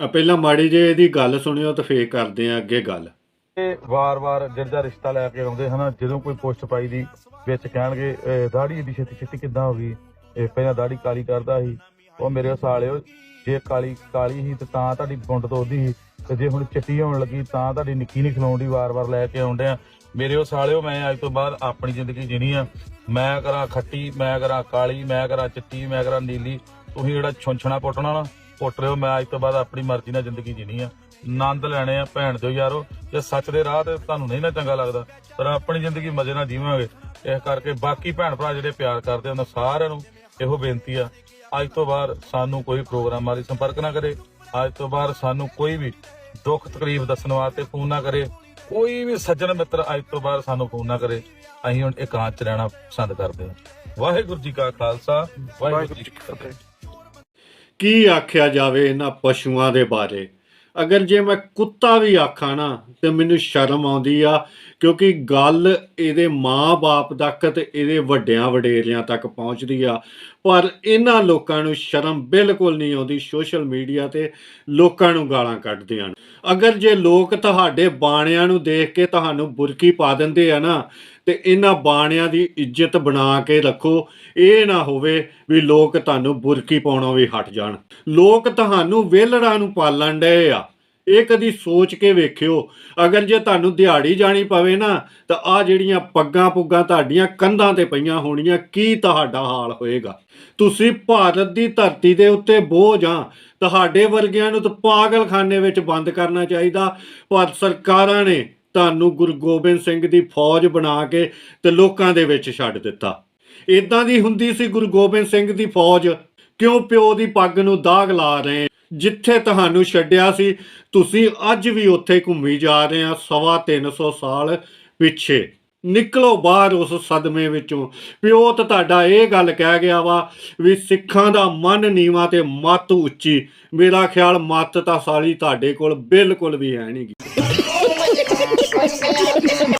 ਆ, ਪਹਿਲਾਂ ਮਾੜੀ ਜੇ ਇਹਦੀ ਗੱਲ ਸੁਣਿਓ ਤਾਂ ਫੇਰ ਕਰਦੇ ਆ ਅੱਗੇ ਗੱਲ। ਇਹ ਵਾਰ-ਵਾਰ ਜਿਹੜਾ ਰਿਸ਼ਤਾ ਲੈ ਕੇ ਆਉਂਦੇ ਹਨਾ, ਜਦੋਂ ਕੋਈ ਪੋਸਟ ਪਾਈ ਦੀ, ਵਿੱਚ ਕਹਿਣਗੇ ਇਹ ਦਾੜੀ ਦੀ ਛੇਤੀ ਛੇਤੀ ਕਿੱਦਾਂ ਹੋ ਗਈ? ਇਹ ਪਹਿਲਾਂ ਦਾੜੀ ਕਾਲੀ ਕਰਦਾ ਸੀ, ਉਹ ਮੇਰੇ ਸਾਲਿਓ, ਜੇ ਕਾਲੀ ਕਾਲੀ ਸੀ ਤੇ ਤਾਂ ਤੁਹਾਡੀ ਬੁੰਡ ਤੋਦੀ ਸੀ, ਤੇ ਜੇ ਹੁਣ ਚਿੱਟੀ ਹੋਣ ਲੱਗੀ ਤਾਂ ਤੁਹਾਡੀ ਨਿੱਕੀ ਨਹੀਂ ਖਲਾਉਣ ਦੀ ਵਾਰ-ਵਾਰ ਲੈ ਕੇ ਆਉਂਦੇ ਆ। ਮੇਰੇ ਉਹ ਸਾਲਿਓ, ਮੈਂ ਅੱਜ ਤੋਂ ਬਾਅਦ ਆਪਣੀ ਜ਼ਿੰਦਗੀ ਜੀਣੀ ਆ। ਮੈਂ ਕਰਾਂ ਖੱਟੀ, ਮੈਂ ਕਰਾਂ ਕਾਲੀ, ਮੈਂ ਕਰਾਂ ਚਿੱਟੀ, ਮੈਂ ਕਰਾਂ ਨੀਲੀ, ਤੁਸੀਂ ਜਿਹੜਾ ਛੁੰਛਣਾ ਪੁੱਟਣਾ ਨਾ ਪੁੱਟ ਰਹੇ ਹੋ, ਮੈਂ ਅੱਜ ਤੋਂ ਬਾਅਦ ਆਪਣੀ ਮਰਜ਼ੀ ਨਾਲ ਜ਼ਿੰਦਗੀ ਜੀਣੀ ਆ। ਆਨੰਦ ਲੈਣੇ ਆ ਭੈਣ ਦਿਓ ਯਾਰੋ, ਜੇ ਸੱਚ ਦੇ ਰਾਹ ਤੇ ਤੁਹਾਨੂੰ ਨਹੀਂ ਨਾ ਚੰਗਾ ਲੱਗਦਾ, ਪਰ ਆਪਣੀ ਜ਼ਿੰਦਗੀ ਮਜ਼ੇ ਨਾਲ ਜੀਵਾਂਗੇ। ਇਸ ਕਰਕੇ ਬਾਕੀ ਭੈਣ ਭਰਾ ਜਿਹੜੇ ਪਿਆਰ ਕਰਦੇ ਉਹਨਾਂ ਸਾਰਿਆਂ ਨੂੰ ਇਹੋ ਬੇਨਤੀ ਆ, ਅੱਜ ਤੋਂ ਬਾਅਦ ਸਾਨੂੰ ਕੋਈ ਪ੍ਰੋਗਰਾਮ ਵਾਲੀ ਸੰਪਰਕ ਨਾ ਕਰੇ, ਅੱਜ ਤੋਂ ਬਾਅਦ ਸਾਨੂੰ ਕੋਈ ਵੀ ਦੁੱਖ ਤਕਲੀਫ ਦੱਸਣ ਵਾਸਤੇ ਫੋਨ ਨਾ ਕਰੇ, ਕੋਈ ਵੀ ਸੱਜਣ ਮਿੱਤਰ ਅੱਜ ਤੋਂ ਬਾਅਦ ਸਾਨੂੰ ਫੋਨ ਨਾ ਕਰੇ, ਅਸੀਂ ਹੁਣ ਇਕਾਂਤ ਚ ਰਹਿਣਾ ਪਸੰਦ ਕਰਦੇ ਹਾਂ ਵਾਹਿਗੁਰੂ ਜੀ ਕਾ ਖਾਲਸਾ, ਵਾਹਿਗੁਰੂ ਜੀ ਕੀ ਫਤਿਹ। ਕੀ ਆਖਿਆ ਜਾਵੇ ਇਹਨਾਂ ਪਸ਼ੂਆਂ ਦੇ ਬਾਰੇ? ਅਗਰ ਜੇ ਮੈਂ ਕੁੱਤਾ ਵੀ ਆਖਾਂ ਨਾ, ਤੇ ਮੈਨੂੰ ਸ਼ਰਮ ਆਉਂਦੀ ਆ, ਕਿਉਂਕਿ ਗੱਲ ਇਹਦੇ ਮਾਂ-ਬਾਪ ਤੱਕ ਤੇ ਇਹਦੇ ਵੱਡਿਆਂ ਵਡੇਰਿਆਂ ਤੱਕ ਪਹੁੰਚਦੀ ਆ। ਪਰ ਇਹਨਾਂ ਲੋਕਾਂ ਨੂੰ ਸ਼ਰਮ ਬਿਲਕੁਲ ਨਹੀਂ ਆਉਂਦੀ ਸੋਸ਼ਲ ਮੀਡੀਆ ਤੇ ਲੋਕਾਂ ਨੂੰ ਗਾਲਾਂ ਕੱਢਦੇ ਹਨ ਅਗਰ ਜੇ ਲੋਕ ਤੁਹਾਡੇ ਬਾਣਿਆਂ ਨੂੰ ਦੇਖ ਕੇ ਤੁਹਾਨੂੰ ਬੁਰਕੀ ਪਾ ਦਿੰਦੇ ਆ ਨਾ ਤੇ ਇਹਨਾਂ ਬਾਣਿਆਂ ਦੀ ਇੱਜ਼ਤ ਬਣਾ ਕੇ ਰੱਖੋ। ਇਹ ਨਾ ਹੋਵੇ ਵੀ ਲੋਕ ਤੁਹਾਨੂੰ ਬੁਰਕੀ ਪਾਉਣਾ ਵੀ ਹਟ ਜਾਣ। ਲੋਕ ਤੁਹਾਨੂੰ ਵੇਲੜਾਂ ਨੂੰ ਪਾਲਣ ਡਏ ਆ। ਇਹ ਕਦੀ ਸੋਚ ਕੇ ਵੇਖਿਓ। ਅਗਰ ਜੇ ਤੁਹਾਨੂੰ ਦਿਹਾੜੀ ਜਾਣੀ ਪਵੇ ਨਾ, ਤਾਂ ਆ ਜਿਹੜੀਆਂ ਪੱਗਾਂ ਪੁੱਗਾਂ ਤੁਹਾਡੀਆਂ ਕੰਧਾਂ ਤੇ ਪਈਆਂ ਹੋਣੀਆਂ, ਕੀ ਤੁਹਾਡਾ ਹਾਲ ਹੋਏਗਾ? ਤੁਸੀਂ ਭਾਰਤ ਦੀ ਧਰਤੀ ਦੇ ਉੱਤੇ ਬੋਝ ਆ। ਤੁਹਾਡੇ ਵਰਗਿਆਂ ਨੂੰ ਤਾਂ ਪਾਗਲਖਾਨੇ ਵਿੱਚ ਬੰਦ ਕਰਨਾ ਚਾਹੀਦਾ। ਪਰ ਸਰਕਾਰਾਂ ਨੇ ਤੁਹਾਨੂੰ ਗੁਰੂ ਗੋਬਿੰਦ ਸਿੰਘ ਦੀ ਫੌਜ ਬਣਾ ਕੇ ਤੇ ਲੋਕਾਂ ਦੇ ਵਿੱਚ ਛੱਡ ਦਿੱਤਾ। ਇਦਾਂ ਦੀ ਹੁੰਦੀ ਸੀ ਗੁਰੂ ਗੋਬਿੰਦ ਸਿੰਘ ਦੀ ਫੌਜ। ਕਿਉਂ ਪਿਓ ਦੀ ਪੱਗ ਨੂੰ ਦਾਗ ਲਾ ਰਹੇ? ਜਿੱਥੇ ਤੁਹਾਨੂੰ ਛੱਡਿਆ ਸੀ, ਤੁਸੀਂ ਅੱਜ ਵੀ ਉੱਥੇ ਘੁੰਮੀ ਜਾ ਰਹੇ ਆ ਸਵਾ 300 ਸਾਲ ਪਿੱਛੇ। ਨਿਕਲੋ ਬਾਹਰ ਉਸ ਸਦਮੇ ਵਿੱਚੋਂ। ਪਿਓ, ਤਾਂ ਤੁਹਾਡਾ ਇਹ ਗੱਲ ਕਹਿ ਗਿਆ ਵਾ ਵੀ ਸਿੱਖਾਂ ਦਾ ਮਨ ਨੀਵਾ ਤੇ ਮੱਤ ਉੱਚੀ। ਮੇਰਾ ਖਿਆਲ ਮੱਤ ਤਾਂ ਸਾਲੀ ਤੁਹਾਡੇ ਕੋਲ ਬਿਲਕੁਲ ਵੀ ਹੈ ਨਹੀਂਗੀ pode ser.